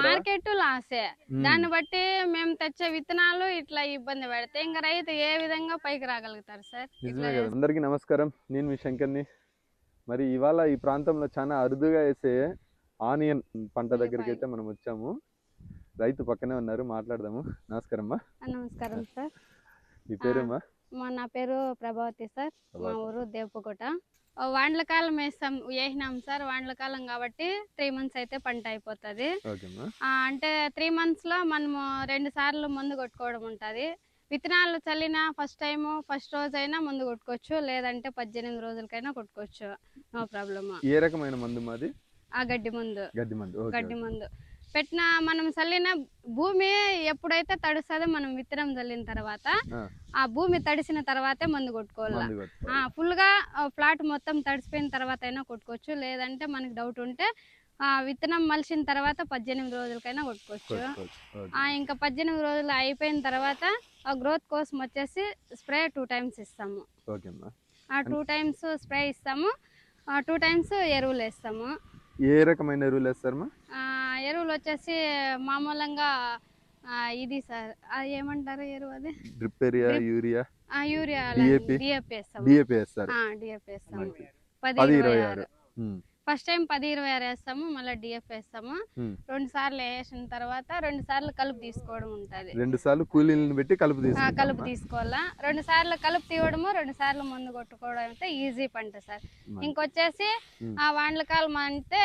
Market లాసే. దాన్ని బట్టి మేము తెచ్చే విత్తనాలు ఇట్లా ఇబ్బంది పెడితే ఇంకా రైతు ఏ విధంగా పైకి రాగలుగుతారు సార్? నిజమే కదా. అందరికీ నమస్కారం. నేను మీ శంకర్ని. మరి ఇవాళ ఈ ప్రాంతంలో చాలా అరుదుగా వేసే ఆనియన్ పంట దగ్గరికి అయితే మనం వచ్చాము. రైతు పక్కనే ఉన్నారు. మాట్లాడదాము. నమస్కారం అమ్మా నమస్కారం సార్. మీ పేరేమ్మా? మా నా పేరు ప్రభావతి సార్. మా. ఊరు దేవపుకోట. వాండ్ల కాలం వేస్తాం వేసినాం సార్ వాండ్ల కాలం కాబట్టి త్రీ మంత్స్ అయితే పంట అయిపోతుంది. అంటే త్రీ మంత్స్లో మనము రెండు సార్లు మందు కొట్టుకోవడం ఉంటుంది. విత్తనాలు చల్లిన ఫస్ట్ టైము ఫస్ట్ రోజైనా మందు కొట్టుకోవచ్చు లేదంటే పద్దెనిమిది రోజులకైనా కొట్టుకోవచ్చు. No problem. ఏ రకమైన మందు మాది? ఆ గడ్డి మందు. గడ్డి మందు. గడ్డి మందు. పెట్టిన మనం చల్లిన భూమి ఎప్పుడైతే తడుస్తుందో మనం విత్తనం చల్లిన తర్వాత ఆ, భూమి తడిసిన తర్వాతే మందు కొట్టుకోవాలి. ఆ, ఫుల్గా ఫ్లాట్ మొత్తం తడిసిపోయిన తర్వాత అయినా కొట్టుకోవచ్చు. లేదంటే మనకి డౌట్ ఉంటే ఆ, విత్తనం మలిసిన తర్వాత పద్దెనిమిది రోజులకైనా కొట్టుకోవచ్చు. ఆ, ఇంకా పద్దెనిమిది రోజులు అయిపోయిన తర్వాత ఆ గ్రోత్ కోసం వచ్చేసి స్ప్రే టూ టైమ్స్ ఇస్తాము. ఆ టూ టైమ్స్ స్ప్రే ఇస్తాము. టూ టైమ్స్ ఎరువులు వేస్తాము. ఏ రకమైన ఎరువులు వేస్తారమ్మా ఆ, ఎరువులు వచ్చేసి మామూలంగా ఇది సార్ ఏమంటారు ఎరువు అది? Drip area urea? ఆ, యూరియా డిఏపి? వేస్తాము. మంచిది. పది ఇరవై ఆరు. ఫస్ట్ టైం పది ఇరవై ఆరు వేస్తాము మళ్ళీ డిఎఫ్ వేస్తాము. రెండు సార్లు వేసిన తర్వాత రెండు సార్లు కలుపు తీసుకోవడం ఉంటుంది. రెండు సార్లు కూలీలను పెట్టి కలుపు కలుపు తీసుకోవాలా? రెండు సార్లు కలుపు తీయడము రెండు సార్లు మందు కొట్టుకోవడం అయితే ఈజీ పంట సార్. ఇంకొచ్చేసి. ఆ వాండ్ల కాలం అంటే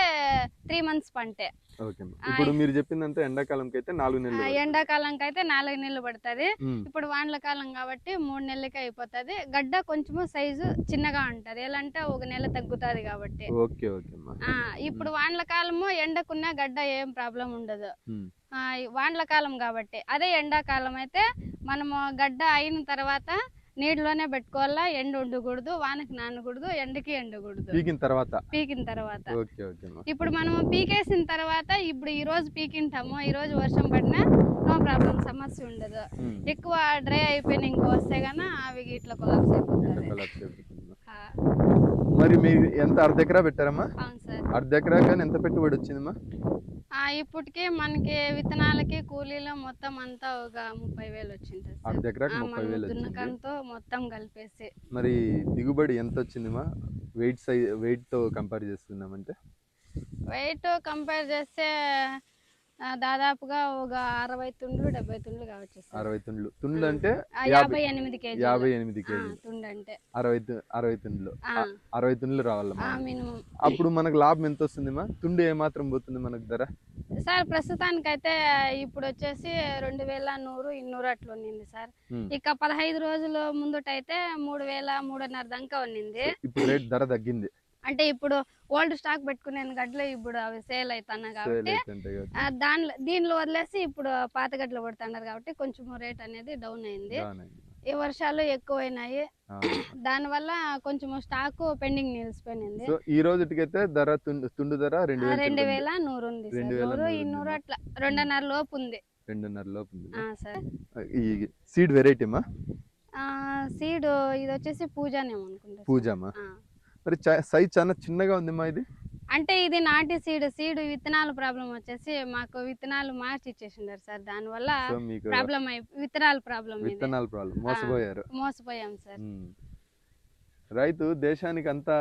త్రీ మంత్స్ పంటే. ఓకే ఇప్పుడు మీరు చెప్పిందంతా ఎండాకాలంకి అయితే నాలుగు నెలలు ఎండాకాలంకి అయితే నాలుగు నెలలు పడుతుంది. ఇప్పుడు వాండ్ల కాలం కాబట్టి మూడు నెలలకి అయిపోతుంది. గడ్డ కొంచెము సైజు చిన్నగా ఉంటది. ఎలా అంటే ఒక నెల తగ్గుతుంది కాబట్టి. ఓకే ఓకే ఇప్పుడు వాండ్ల కాలము ఎండకున్న గడ్డ ఏం ప్రాబ్లం ఉండదు. వాండ్ల కాలం కాబట్టి. అదే ఎండాకాలం అయితే మనము గడ్డ అయిన తర్వాత నీటిలోనే పెట్టుకోవాలా ఎండ ఉండకూడదు వానకి నానకూడదు ఎండకి ఎండకూడదు. పీకిన తర్వాత. పీకిన తర్వాత. ఇప్పుడు మనము పీకేసిన తర్వాత ఇప్పుడు ఈ రోజు పీకింటాము ఈ రోజు వర్షం పడినా నో ప్రాబ్లం సమస్య ఉండదు. ఎక్కువ డ్రై అయిపోయిన ఇంకో వస్తే గాన అవి ఇట్లా కొలాప్స్ అయిపోతుంది. మరి మీరు ఎంత అర్ధ ఎకరా పెట్టారమ్మా? అర్ధ ఎకరా కానీ ఎంత పెట్టుబడి వచ్చిందమ్మా? ఇప్పటికి మనకి విత్తనాలకి కూలీలు మొత్తం అంతా ఒక ముప్పై వేలు వచ్చింది సార్. అర్ధ ఎకరాకి ఆ, ముప్పై వేలు దున్నకంతో మొత్తం కలిపేసి. మరి దిగుబడి ఎంత వచ్చిందమ్మా వెయిట్ సై వెయిట్తో కంపేర్ చేస్తున్నామంటే? వెయిట్ కంపేర్ చేస్తే దాదాపుగా ఒక అరవై తుండ్లు డెబ్బై తుండ్లు కావచ్చు అరవై తుండ్లు. తుండ్లు అంటే యాభై ఎనిమిది కేజీ యాభై ఎనిమిది కేజీలు. తుండు అంటే అరవై అరవై తుండ్లు. అరవై తుండ్లు రావాలమ్మా. మినిమం. అప్పుడు మనకు లాభం ఎంత వస్తుందమ్మా తుండు ఏమాత్రం పోతుంది మనకు ధర? సార్ ప్రస్తుతానికైతే ఇప్పుడు వచ్చేసి రెండు వేల నూరు ఇన్నూరు అట్లా ఉన్నింది సార్. ఇక పదహైదు రోజులు ముందుటైతే మూడు వేల మూడున్నర దాకా ఉన్నింది. ఇప్పుడు రేట్ ధర తగ్గింది. అంటే ఇప్పుడు ఓల్డ్ స్టాక్ పెట్టుకునే గడ్లు ఇప్పుడు అవి సేల్ అవుతున్నాయి సేల్ కాబట్టి దానిలో దీనిలో వదిలేసి ఇప్పుడు పాత గడ్లు పడుతున్నారు కాబట్టి కొంచెం రేట్ అనేది డౌన్ అయింది. ఈ వర్షాలు ఎక్కువైనాయి. దానివల్ల కొంచెం స్టాక్ పెండింగ్ నిలిచిపోయింది. సో ఈ రోజుకైతే ధర తుండు ధర రెండు రెండు వేల నూరు ఉంది నూరు నూరు ఇన్నూరు? అట్లా. రెండున్నర లోపు ఉంది. రెండున్నర లోపు ఉంది. ఆ, సార్. ఈ సీడ్ వెరైటీమా? సీడ్ ఇది వచ్చేసి పూజనేమో అనుకుంటా. పూజమా. మరి సైజ్ చాలా చిన్నగా ఉందమ్మా ఇది. అంటే ఇది నాటి సీడ్ సీడ్ విత్తనాల ప్రాబ్లం వచ్చేసి మాకు విత్తనాలు మార్చి ఇచ్చేసిండారు సార్. దానివల్ల ప్రాబ్లం అయి విత్తనాల ప్రాబ్లం విత్తనాల ప్రాబ్లం మోసపోయారు. మోసపోయాం సార్. రైతు దేశానికి అంతా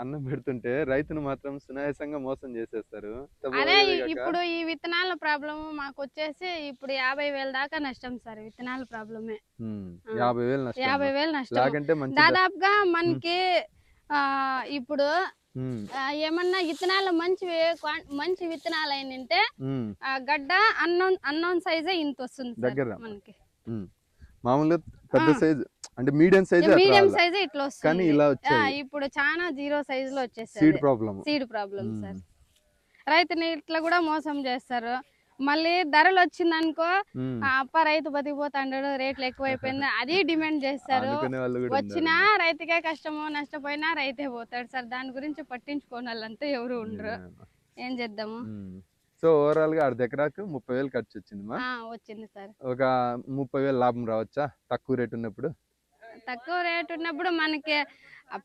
అన్నం పెడుతుంటే రైతును మాత్రం సునాయాసంగా మోసం చేసేస్తారు. అదే ఇప్పుడు ఈ విత్తనాల ప్రాబ్లం మాకు వచ్చేసి ఇప్పుడు యాభై వేల దాకా నష్టం సార్ విత్తనాల ప్రాబ్లమే. యాభై వేలు నష్టం. యాభై వేలు నష్టం. దాదాపుగా మనకి ఇప్పుడు ఏమన్నా విత్తనాలు మంచి మంచి విత్తనాలు అయినంటే గడ్డ అన్నోన్ అన్నోన్ సైజే ఇంత వస్తుంది సార్ దగ్గర. మనకి. మామూలుగా పెద్ద. సైజ్ అంటే మీడియం సైజ్ మీడియం సైజే ఇట్లా కానీ వస్తుంది ఇలా ఆ, వచ్చాయి. ఇప్పుడు చాలా జీరో సైజ్లో సీడ్ వచ్చేసారు ప్రాబ్లం సీడ్ ప్రాబ్లం సార్. రైతుని ఇట్లా కూడా మోసం చేస్తారు. మళ్ళీ ధరలు వచ్చిందనుకో ఆ అప్ప రైతు బతికిపోతాడు రేట్లు ఎక్కువైపోయింది అది డిమాండ్ చేస్తారు. వచ్చినా రైతుకే కష్టము నష్టపోయినా రైతే పోతాడు. సార్ దాని గురించి పట్టించుకోని వాళ్ళంతా ఎవరు ఉండరు. ఏం చేద్దాము? సో ఓవరాల్గా అర్ధ ఎకరాకు ముప్పై వేలు ఖర్చు వచ్చింది మా. వచ్చింది సార్. ఒక ముప్పై వేలు లాభం రావచ్చా? తక్కువ రేట్ ఉన్నప్పుడు? తక్కువ రేట్ ఉన్నప్పుడు మనకి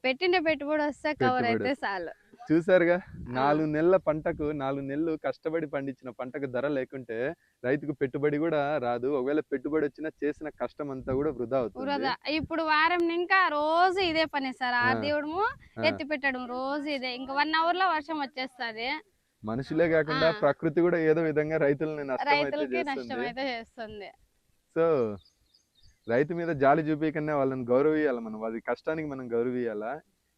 పెట్టిన పెట్టుబడి వస్తే కవర్ అయితే చాలు. చూసారుగా నాలుగు నెలల పంటకు నాలుగు నెలలు కష్టపడి పండించిన పంటకు ధర లేకుంటే రైతుకు పెట్టుబడి కూడా రాదు. ఒకవేళ పెట్టుబడి వచ్చినా చేసిన కష్టం అంతా కూడా వృధా అవుతుంది. ఇప్పుడు వారం ఇంకా రోజు ఇదే పని సార్. ఆ ఆ. ఎత్తి పెట్టడం రోజు ఇదే. ఇంకా వన్ అవర్లో వర్షం వచ్చేస్తది. మనుషులే కాకుండా. ప్రకృతి కూడా ఏదో విధంగా రైతులని నష్టం అయితే చేస్తుంది. సో రైతు మీద జాలి చూపించకనే వాళ్ళని గౌరవియాలి మనం? అది కష్టానికి మనం గౌరవియాలా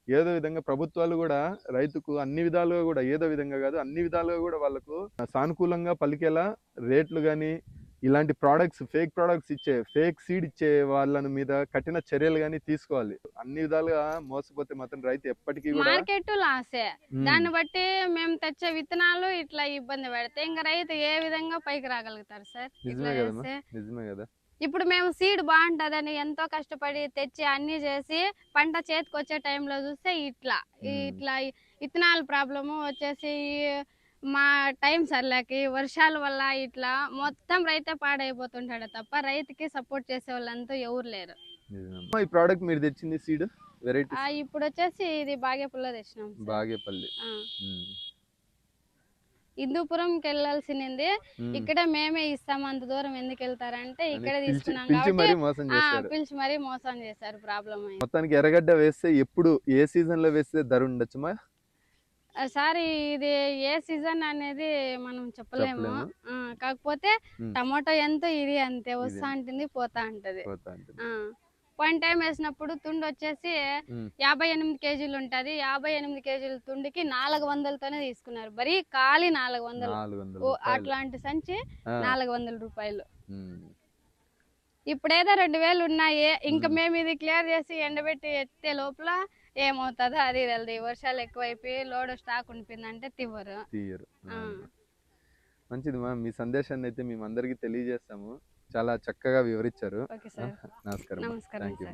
ఏదో విధంగా ప్రభుత్వాలు కూడా రైతుకు అన్ని విధాలుగా కూడా ఏదో విధంగా కాదు అన్ని విధాలుగా కూడా వాళ్ళకు సానుకూలంగా పలికేలా రేట్లు కానీ ఇలాంటి ప్రోడక్ట్స్ ఫేక్ ప్రోడక్ట్స్ ఇచ్చే ఫేక్ సీడ్ ఇచ్చే వాళ్ళని మీద కఠిన చర్యలు కానీ తీసుకోవాలి. అన్ని విధాలుగా మోసపోతే మాత్రం రైతు ఎప్పటికీ కూడా మార్కెట్ లాసే. దాన్ని బట్టి మేము తెచ్చే విత్తనాలు ఇట్లా ఇబ్బంది పెడితే ఇంకా రైతు ఏ విధంగా పైకి రాగలుగుతారు సార్? నిజమే చేస్తే నిజమే కదా. ఇప్పుడు మేము సీడ్ బాగుంటదని ఎంతో కష్టపడి తెచ్చి అన్ని చేసి పంట చేతికి వచ్చే టైంలో చూస్తే ఇట్లా. ఇట్లా ఈ విత్తనాల ప్రాబ్లము వచ్చేసి మా టైం సర్లేకి వర్షాల వల్ల ఇట్లా మొత్తం రైతే పాడైపోతుంటాడు తప్ప రైతుకి సపోర్ట్ చేసే వాళ్ళంతా ఎవరు లేరు. ఈ ప్రోడక్ట్ మీరు తెచ్చింది సీడ్ వెరైటీ ఆ, ఇప్పుడు వచ్చేసి ఇది బాగేపుల్లో తెచ్చినాం. బాగేపల్లి హిందూపురంకి వెళ్ళాల్సింది. ఇక్కడ మేమే ఇస్తాం అంత దూరం ఎందుకు వెళ్తారంటే ఇక్కడ తీసుకున్నాం పిలిచి మరీ కాబట్టి మోసం ఆ, చేశారు. పిలిచి మరీ మోసం చేశారు ప్రాబ్లం మొత్తానికి ఎర్రగడ్డ వేస్తే ఎప్పుడు ఏ సీజన్లో వేస్తే ధర ఉండొచ్చుమా సారీ ఇది ఏ సీజన్ అనేది మనం చెప్పలేము. కాకపోతే. టమాటో ఎంత ఇది అంతే వస్తా ఉంటుంది పోతా ఉంటది పోయిన టైం వేసినప్పుడు తుండి వచ్చేసి. యాభై ఎనిమిది కేజీలు ఉంటది యాభై ఎనిమిది కేజీల తుండికి నాలుగు వందలతోనే తీసుకున్నారు బరీ ఖాళీ నాలుగు వందలు. అట్లాంటి సంచి నాలుగు వందల రూపాయలు. ఇప్పుడేదో రెండు వేలు ఉన్నాయి ఇంకా మ్మ్. ఇది క్లియర్ చేసి ఎండబెట్టి ఎత్తే లోపల ఏమవుతుందో అది తెలియదు వర్షాలు ఎక్కువైపోయి లోడ్ స్టాక్ ఉండిపోయిందంటే తివ్వరు తీయరు. మంచిది మా మీ సందేశాన్ని అయితే మేము అందరికీ తెలియజేస్తాము చాలా చక్కగా వివరించారు. నమస్కారం థ్యాంక్ యూ